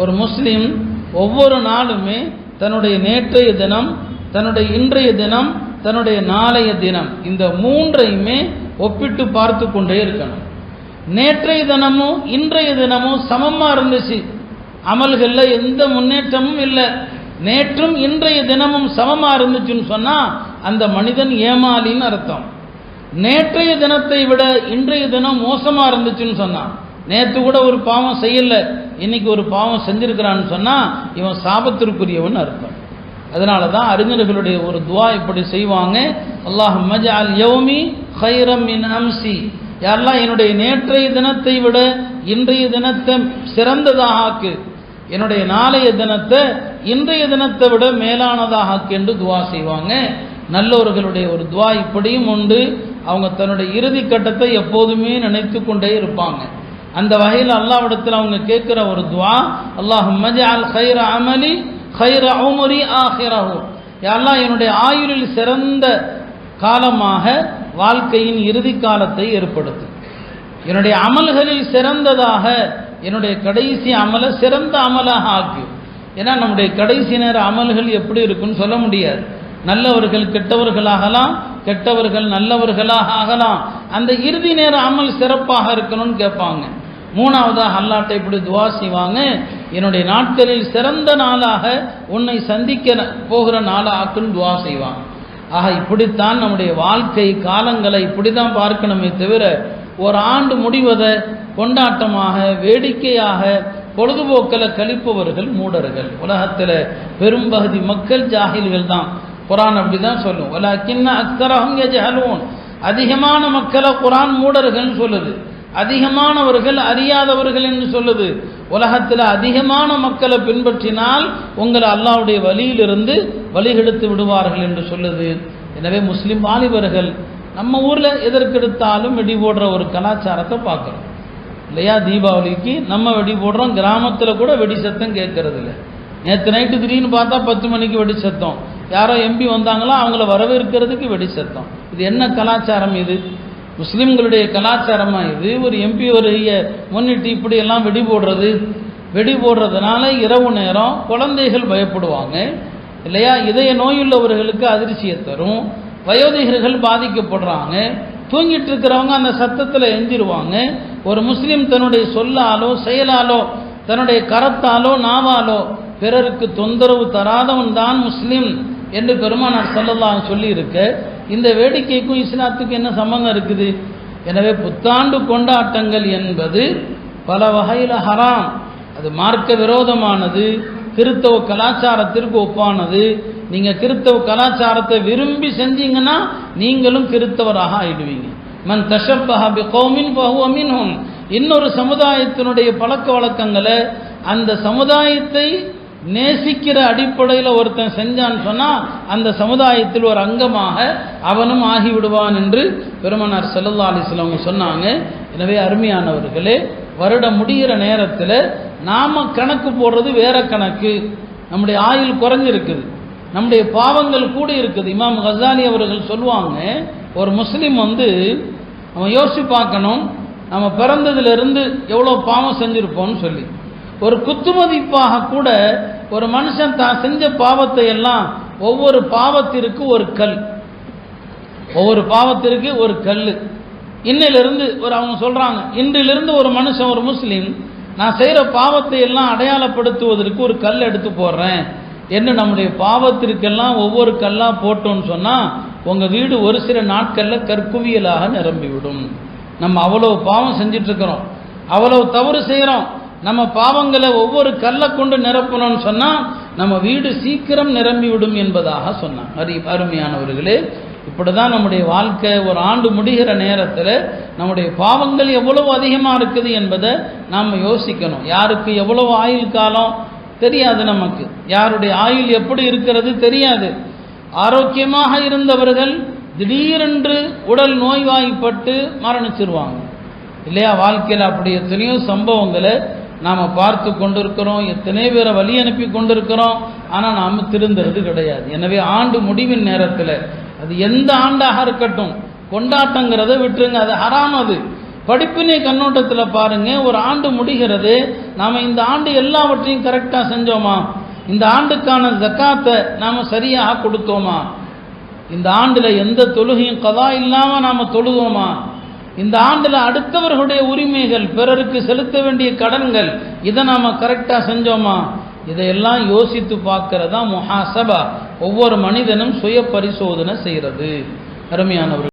ஒரு முஸ்லீம் ஒவ்வொரு நாளுமே தன்னுடைய நேற்றைய தினம் தன்னுடைய இன்றைய தினம் தன்னுடைய நாளைய தினம் இந்த மூன்றையுமே ஒப்பிட்டு பார்த்து கொண்டே இருக்கணும். நேற்றைய தினமும் இன்றைய தினமும் சமமாக இருந்துச்சு. அமல்களில் எந்த முன்னேற்றமும் இல்லை. நேற்றும் இன்றைய தினமும் சமமாக இருந்துச்சுன்னு சொன்னால் அந்த மனிதன் ஏமாலின்னு அர்த்தம். நேற்றைய தினத்தை விட இன்றைய தினம் மோசமாக இருந்துச்சுன்னு சொன்னான் நேற்று கூட ஒரு பாவம் செய்யல. இன்னைக்கு ஒரு பாவம் செஞ்சிருக்கிறான்னு சொன்னால் இவன் சாபத்திற்குரியவன் அர்த்தம். அதனால தான் அறிஞர்களுடைய ஒரு துவா இப்படி செய்வாங்க. அல்லாஹ் மஜால் யௌமி ஹைரம் இன் அம்சி. யாரெல்லாம் என்னுடைய நேற்றைய தினத்தை விட இன்றைய தினத்தை சிறந்ததாக ஆக்கு என்னுடைய நாளைய தினத்தை இன்றைய தினத்தை விட மேலானதாக ஆக்கு என்று துவா செய்வாங்க. நல்லவர்களுடைய ஒரு துவா இப்படியும் உண்டு. அவங்க தன்னுடைய இறுதி கட்டத்தை எப்போதுமே நினைத்து கொண்டே இருப்பாங்க. அந்த வகையில் அல்லாவிடத்தில் அவங்க கேட்குற ஒரு துவா அல்லாஹ் மஜால் ஹைர அமலி ஹைர உமரி ஆஹிரஹு யாரெல்லாம் என்னுடைய ஆயுளில் சிறந்த காலமாக வாழ்க்கையின் இறுதி காலத்தை ஏற்படுத்து. என்னுடைய அமல்களில் சிறந்ததாக என்னுடைய கடைசி அமலை சிறந்த அமலாக ஆக்கு. ஏன்னா நம்முடைய கடைசி நேர அமல்கள் எப்படி இருக்குன்னு சொல்ல முடியாது. நல்லவர்கள் கெட்டவர்களாகலாம் கெட்டவர்கள் நல்லவர்களாக ஆகலாம். அந்த இறுதி நேர அமல் சிறப்பாக இருக்கணும்னு கேட்பாங்க. மூணாவதாக அல்லாட்டை இப்படி துவா செய்வாங்க. என்னுடைய நாட்களில் சிறந்த நாளாக உன்னை சந்திக்க போகிற நாளாக்குன்னு துவா செய்வாங்க. ஆக இப்படித்தான் நம்முடைய வாழ்க்கை காலங்களை இப்படி தான் பார்க்கணுமே தவிர ஒரு ஆண்டு முடிவதை கொண்டாட்டமாக வேடிக்கையாக பொழுதுபோக்கில் கழிப்பவர்கள் மூடர்கள். உலகத்தில் பெரும்பகுதி மக்கள் ஜாகில்கள் தான். குரான் அப்படி தான் சொல்லும். ஒலா அக்தரகம் ஜஹலூன் அதிகமான மக்களை குரான் மூடர்கள்னு சொல்லுது. அதிகமானவர்கள் அறியாதவர்கள் என்று சொல்லுது. உலகத்தில் அதிகமான மக்களை பின்பற்றினால் உங்களை அல்லாவுடைய வழியிலிருந்து வழிகெடுத்து விடுவார்கள் என்று சொல்லுது. எனவே முஸ்லீம் வாலிபர்கள் நம்ம ஊரில் எதற்கெடுத்தாலும் வெடி போடுற ஒரு கலாச்சாரத்தை பார்க்குறோம். இல்லையா? தீபாவளிக்கு நம்ம வெடி போடுறோம் கிராமத்தில் கூட வெடி சத்தம் கேட்கறது இல்லை நேற்று நைட்டு திடீர்னு பார்த்தா பத்து மணிக்கு வெடி சத்தம். யாரோ எம்பி வந்தாங்களோ அவங்கள வரவேற்கிறதுக்கு வெடி சத்தம். இது என்ன கலாச்சாரம் இது? முஸ்லீம்களுடைய கலாச்சாரமாக இது ஒரு எம்பி வருகைய முன்னிட்டு இப்படியெல்லாம் வெடி போடுறது. வெடி போடுறதுனால இரவு நேரம் குழந்தைகள் பயப்படுவாங்க. இல்லையா? இதய நோயுள்ளவர்களுக்கு அதிர்ச்சியை தரும். வயோதிகர்கள் பாதிக்கப்படுறாங்க. தூங்கிட்டு இருக்கிறவங்க அந்த சத்தத்தில் எஞ்சிருவாங்க ஒரு முஸ்லீம் தன்னுடைய சொல்லாலோ செயலாலோ தன்னுடைய கரத்தாலோ நாவாலோ பிறருக்கு தொந்தரவு தராதவன் தான் முஸ்லீம் என்று பெருமானார் சொல்லலாம் சொல்லியிருக்க இந்த வேடிக்கைக்கும் இஸ்லாத்துக்கும் என்ன சம்பந்தம் இருக்குது? எனவே புத்தாண்டு கொண்டாட்டங்கள் என்பது பல வகையில் ஹராம். அது மார்க்க விரோதமானது கிறித்தவ கலாச்சாரத்திற்கு ஒப்பானது. நீங்கள் கிறித்தவ கலாச்சாரத்தை விரும்பி செஞ்சீங்கன்னா நீங்களும் கிறித்தவராக ஆயிடுவீங்க. மன் தஷப்பஹா பி கௌமின் பஹுவ இன்னொரு சமுதாயத்தினுடைய பழக்க வழக்கங்களை அந்த சமுதாயத்தை நேசிக்கிற அடிப்படையில் ஒருத்தன் செஞ்சான்னு சொன்னால் அந்த சமுதாயத்தில் ஒரு அங்கமாக அவனும் ஆகிவிடுவான் என்று பெருமனார் செல்லல்லா அலிஸ்லவங்க சொன்னாங்க. எனவே அருமையானவர்களே வருடம் முடிகிற நேரத்தில் நாம் கணக்கு போடுறது வேற கணக்கு. நம்முடைய ஆயுள் குறைஞ்சிருக்குது. நம்முடைய பாவங்கள் கூட இருக்குது. இமாம் கசாலி அவர்கள் சொல்லுவாங்க ஒரு முஸ்லீம் வந்து அவன் யோசிச்சு பார்க்கணும் நம்ம பிறந்ததுலேருந்து எவ்வளோ பாவம் செஞ்சுருப்போம்னு சொல்லி. ஒரு குத்துமதிப்பாக கூட ஒரு மனுஷன் தான் செஞ்ச பாவத்தை எல்லாம் ஒவ்வொரு பாவத்திற்கு ஒரு கல். ஒவ்வொரு பாவத்திற்கு ஒரு கல். இன்னிலிருந்து ஒரு அவங்க சொல்கிறாங்க இன்றிலிருந்து ஒரு மனுஷன் ஒரு முஸ்லீம் நான் செய்கிற பாவத்தை எல்லாம் அடையாளப்படுத்துவதற்கு ஒரு கல் எடுத்து போடுறேன். என்று நம்முடைய பாவத்திற்கெல்லாம் ஒவ்வொரு கல்லாக போட்டோம்னு சொன்னால் உங்கள் வீடு ஒரு சில நாட்களில் கற்குவியலாக நிரம்பிவிடும். நம்ம அவ்வளோ பாவம் செஞ்சிட்ருக்கிறோம் அவ்வளோ தவறு செய்கிறோம் நம்ம பாவங்களை ஒவ்வொரு கல்லை கொண்டு நிரப்பணும்னு சொன்னால் நம்ம வீடு சீக்கிரம் நிரம்பிவிடும் என்பதாக சொன்னான். அரு அருமையானவர்களே இப்படி தான் நம்முடைய வாழ்க்கை ஒரு ஆண்டு முடிகிற நேரத்தில் நம்முடைய பாவங்கள் எவ்வளவு அதிகமாக இருக்குது என்பதை நாம் யோசிக்கணும். யாருக்கு எவ்வளவு ஆயுள் காலம்? தெரியாது நமக்கு. யாருடைய ஆயுள் எப்படி இருக்கிறது தெரியாது. ஆரோக்கியமாக இருந்தவர்கள் திடீரென்று உடல் நோய்வாய்ப்பட்டு மரணிச்சிருவாங்க. இல்லையா? வாழ்க்கையில் அப்படி எத்தனையோ சம்பவங்களை நாம் பார்த்து கொண்டிருக்கிறோம் எத்தனை பேரை வழி அனுப்பி கொண்டிருக்கிறோம் ஆனால் நாம் திருந்துறது கிடையாது. எனவே ஆண்டு முடிவின் நேரத்தில் அது எந்த ஆண்டாக இருக்கட்டும் கொண்டாட்டங்கிறத விட்டுருங்க அது ஹராம் அது. படிப்பினை கண்ணோட்டத்தில் பாருங்க ஒரு ஆண்டு முடிகிறது நாம் இந்த ஆண்டு எல்லாவற்றையும் கரெக்டாக செஞ்சோமா? இந்த ஆண்டுக்கான ஜக்காத்தை நாம் சரியாக கொடுத்தோமா? இந்த ஆண்டில் எந்த தொழுகையும் கதா இல்லாமல் நாம் தொழுதோமா? இந்த ஆண்டில் அடுத்தவர்களுடைய உரிமைகள் பிறருக்கு செலுத்த வேண்டிய கடன்கள் இதை நாம் கரெக்டாக செஞ்சோமா? இதையெல்லாம் யோசித்து பார்க்கறதா முஹாசபா. ஒவ்வொரு மனிதனும் சுய பரிசோதனை செய்கிறது. அருமையானவர்கள்.